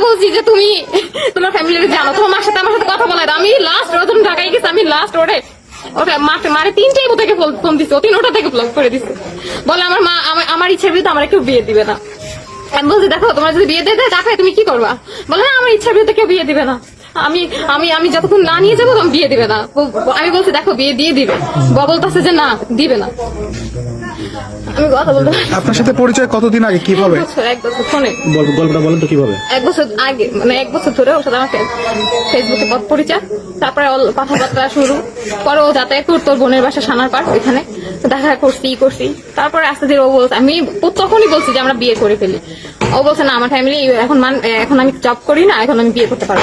বলছি যে তুমি, তোমার ফ্যামিলির জানো। তোমার মার সাথে আমার সাথে কথা বলাই। আমি লাস্ট ওরা তুমি ঢাকায় গেছি, আমি লাস্ট ওরে মাঠে মারে তিনটাই থেকে ফোন দিচ্ছে ও তিন ওটা থেকে ব্লক করে দিচ্ছে বলে আমার মা, আমার- ইচ্ছার বিরুদ্ধে আমার কেউ বিয়ে দিবে না। আমি বলছি, দেখো, তোমার যদি বিয়ে দিয়ে, দেয় তাকে তুমি কি করবা? বলে আমার ইচ্ছার বিরুদ্ধে কেউ বিয়ে দিবে না। আমি আমি আমি যতক্ষণ না নিয়ে যাব বিয়ে দিবে না। আমি বলছি দেখো বিয়ে দিয়ে দিবে। বাবা বলতেছে যে না দিবে না। আমি কথা বলতে আপনার সাথে পরিচয় কতদিন আগে? কীভাবে এক বছর এক বছর ফোনে। গল্পটা বলেন তো কীভাবে? এক বছর আগে মানে এক বছর ধরে ওর সাথে আমার ফেসবুকে পথ পরিচয়। তারপরে কথাবার্তা শুরু। পরে ও যাতায়াত করতো বোনের বাসা সানার পার ওইখানে দেখা করছি, ই করছি। তারপরে আস্তে ধীরে ও বলছে আমি তখনই বলছি যে আমরা বিয়ে করে ফেলি। ও বলছে, না, আমার ফ্যামিলি এখন মান এখন আমি জব করি না, এখন আমি বিয়ে করতে পারব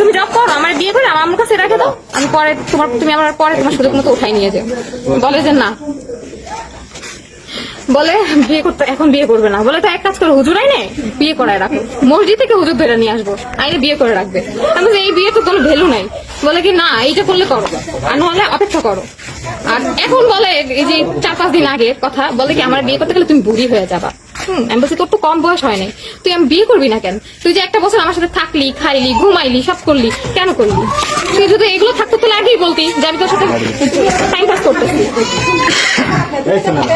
তুমি জব করো, আমার বিয়ে করে আমার কাছে রেখে দাও। আমি পরে তোমার তুমি আমার পরে তোমার সুযোগ মতো উঠাই নিয়ে যাও। বলে যে, না। বলে, বিয়ে করতে, এখন বিয়ে করবে না। বলে, তো এক কাজ করে, হুজুর আইনে বিয়ে করায় রাখো। মসজিদ থেকে হুজুর ধরে নিয়ে আসব। আইনে বিয়ে করে রাখবে। আমি এই বিয়ে তো কোনো ভ্যালু নাই। বলে কি, না, এইটা করলে করো। আর নাহলে অপেক্ষা করো। আর এখন বলে, এই যে চার পাঁচ দিন আগে কথা, বলে কি, আমার বিয়ে করতে গেলে তুমি বুড়ি হয়ে যাবা। হুম আমি বলছি তোর তো কম বয়স হয় নাই। তুই আমি বিয়ে করবি না কেন? তুই যে একটা বছর আমার সাথে থাকলি খাইলি ঘুমাইলি সব করলি কেন করলি? তুই যদি এগুলো থাকতো তো লাগেই বলতি যে আমি তোর সাথে টাইম পাস করতেছি।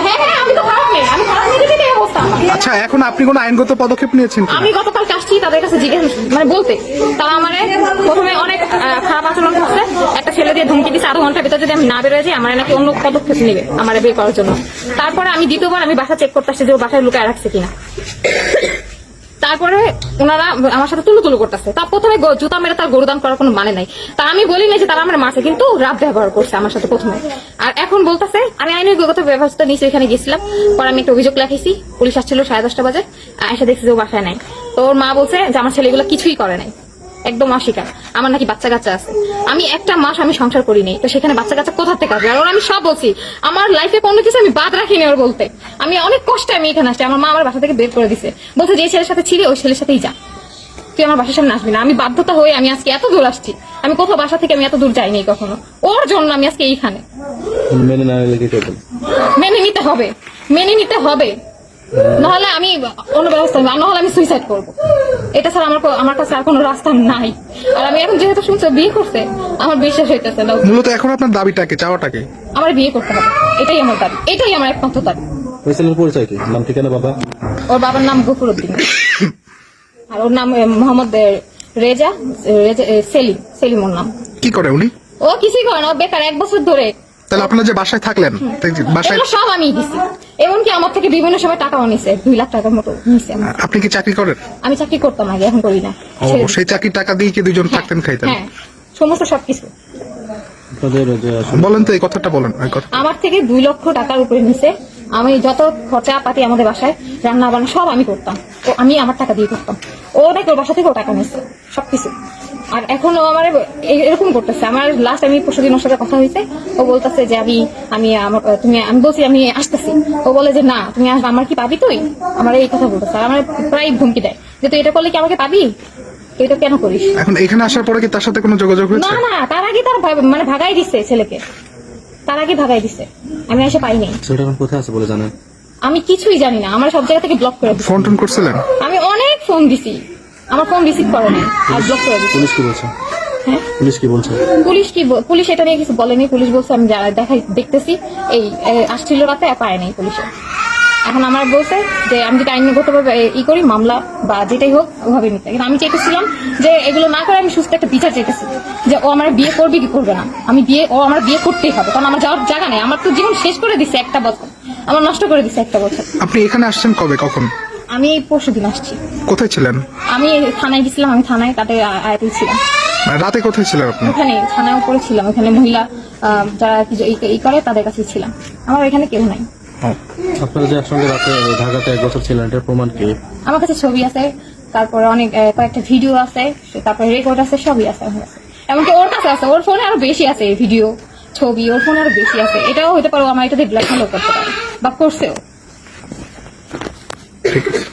হ্যাঁ হ্যাঁ আমি তো খারাপ মেয়ে আমি খারাপ মেয়ে এই অবস্থা আমার। আচ্ছা এখন আপনি কোনো আইনগত পদক্ষেপ নিয়েছেন আমি গতকাল আসছি তাদের কাছে জিজ্ঞেস মানে বলতে তারা আমার প্রথমে অনেক খারাপ আচরণ করছে একটা ছেলে দিয়ে ধমকি দিচ্ছে আধা ঘণ্টার ভিতরে যদি আমি না বেরোয় যাই, আমার নাকি অন্য পদক্ষেপ নেবে আমার বিয়ে করার জন্য। তারপরে আমি দ্বিতীয়বার আমি বাসা চেক করতে আসছি যে ও বাসায় লুকায় রাখছে কিনা। তারপরে ওনারা আমার সাথে তুলু তুলু করতেছে। তা প্রথমে জুতা মেরে তার গরুদান করার কোনো মানে নাই। তা আমি বলি না যে তারা আমার মারছে, কিন্তু রাত ব্যবহার করছে আমার সাথে প্রথমে। আর এখন বলতেছে, আমি আইনের গত ব্যবস্থা নিয়েছি এখানে গেছিলাম। পরে আমি একটা অভিযোগ লেখাইছি পুলিশ আসছিল সাড়ে দশটা বাজে। এসে দেখছি যে ও বাসায় নাই। তো ওর মা বলছে যে আমার ছেলেগুলো কিছুই করে নাই। একদম অস্বীকার। আমার নাকি বাচ্চা কাচ্চা আছে। আমি একটা মাস আমি সংসার করি নাই তো সেখানে বাচ্চা কাচ্চা কোথা থেকে আসবে? আর ওর আমি সব বলছি। আমার লাইফে কোনো কিছু আমি বাদ রাখিনি ওর বলতে। আমি অনেক কষ্টে আমি এখানে আসছি। আমার মা আমার বাসা থেকে বের করে দিছে। বলছে যে ছেলের সাথে ছিলি ওই ছেলের সাথেই যা। তুই আমার বাসার সামনে আসবি না। আমি বাধ্যতা হয়ে আমি আজকে এত দূর আসছি। আমি কোথাও বাসা থেকে আমি এত দূর যাইনি কখনো। ওর জন্য আমি আজকে এইখানে। মেনে মেনে নিতে হবে। মেনে নিতে হবে। নাহলে আমি অন্য ব্যবস্থা নেব, আর নাহলে আমি সুইসাইড করব। এটা ছাড়া আমার আমার কাছে আর কোনো রাস্তা নাই। আর আমি এখন যেহেতু শুনছো বিয়ে করছে আমার বিশ্বাস হইতেছে না। মূলত এখন আপনার দাবিটাকে চাওয়াটাকে? আমার বিয়ে করতে হবে। এটাই আমার দাবি। এটাই আমার একমাত্র দাবি। ওই ছেলের পরিচয় কি? নাম ঠিকানা বাবা? ওর বাবার নাম গফুরউদ্দিন আর ওর নাম মোহাম্মদ রেজা রেজা সেলিম সেলিম ওর নাম। কি করে উনি? ও কিছুই করে না ও বেকার এক বছর ধরে। তাহলে আপনার যে বাসায় থাকলেন বাসায় সব আমি দিছি। এমনকি আমার থেকে বিভিন্ন সময় টাকাও নিছে দুই লাখ টাকার মতো নিছে আমার। আপনি কি চাকরি করেন? আমি চাকরি করতাম আগে এখন করি না। ও ছেড়ে দিছি। সেই চাকরির টাকা দিয়ে কি দুজন থাকতেন খাইতেন? হ্যাঁ সমস্ত সবকিছু। বলেন তো এই কথাটা বলেন কথা। আমার থেকে দুই লক্ষ টাকার উপরে নিছে। আমি যত খরচা পাতি আমাদের বাসায় রান্না বান্না সব আমি করতাম। তো আমি আমার টাকা দিয়ে করতাম। ও নাকি ওর বাসা থেকে ও টাকা নিচ্ছে সবকিছু। আর এখন ও আমার এরকম করতেছে। আমার লাস্ট আমি পরশুদিন ওর সাথে কথা হয়েছে ও বলতেছে যে আমি আমি আমার তুমি আমি বলছি আমি আসতেছি। ও বলে যে না তুমি আসবে আমার কি পাবি তুই? আমার এই কথা বলতেছে। আর আমার প্রায় ধমকি দেয়। যে তুই এটা করলে কি আমাকে পাবি? এটা কেন করিস? এখন এখানে আসার পরে কি তার সাথে কোনো যোগাযোগ না হয়েছে? না তার আগে তার মানে ভাগাই দিচ্ছে ছেলেকে। তার আগে ভাগাই দিচ্ছে আমি এসে পাইনি ছেলেটা এখন কোথায় আছে বলে জানেন আমি কিছুই জানি না। আমার সব জায়গা থেকে ব্লক করে ফোন টোন করছিলেন? আমি অনেক ফোন দিছি। আমার ফোন রিসিভ করে নাই আর ব্লক করে দিচ্ছে। পুলিশ কি বলছে? হ্যাঁ? পুলিশ কি বলছে? পুলিশ কি বল- পুলিশ এটা নিয়ে কিছু বলেনি। পুলিশ বলছে আমি যা- দেখাই দেখতেছি। এই এ, আসছিল রাতে আর পায় নাই পুলিশে। এখন আমার বলছে যে আমি যদি আইনগত ভাবে ই করি মামলা বা যেটাই হোক ওভাবে নিতে। কিন্তু আমি চাইতেছিলাম যে এগুলো না করে আমি সুস্থ একটা বিচার চাইতেছি। যে ও আমার বিয়ে করবে কি করবে না? আমি বিয়ে ও আমার বিয়ে করতেই হবে। কারণ আমার যাওয়ার জায়গা নেই। আমার তো জীবন শেষ করে দিছে একটা বছর। আমার নষ্ট করে দিছে একটা বছর। আপনি এখানে আসছেন কবে? কখন? আমি পরশু দিন আসছি। কোথায় ছিলেন? আমি থানায় গেছিলাম আমি থানায় তাতে আয়াতে ছিলাম। মানে রাতে কোথায় ছিলেন আপনি? ওখানে থানায় উপরে ছিলাম। ওখানে মহিলা আহ, যারা কি যে- ই- ই করে তাদের কাছে ছিলাম। আমার এখানে কেউ নাই। আপনারা যে একসঙ্গে রাতে ঢাকাতে এক বছর ছিলেন এটার প্রমাণ কি? আমার কাছে ছবি আছে তারপরে অনেক আহ, কয়েকটা ভিডিও আছে তারপরে রেকর্ড আছে সবই আছে আমার কাছে। এমনকি ওর কাছে আছে ওর ফোনে আরও বেশি আছে ভিডিও ছবি ওর ফোনে আরও বেশি আছে। এটাও হতে পারে আমার এটা দিয়ে ব্ল্যাকমেলও করতে পারে বা করছেও। Matrix.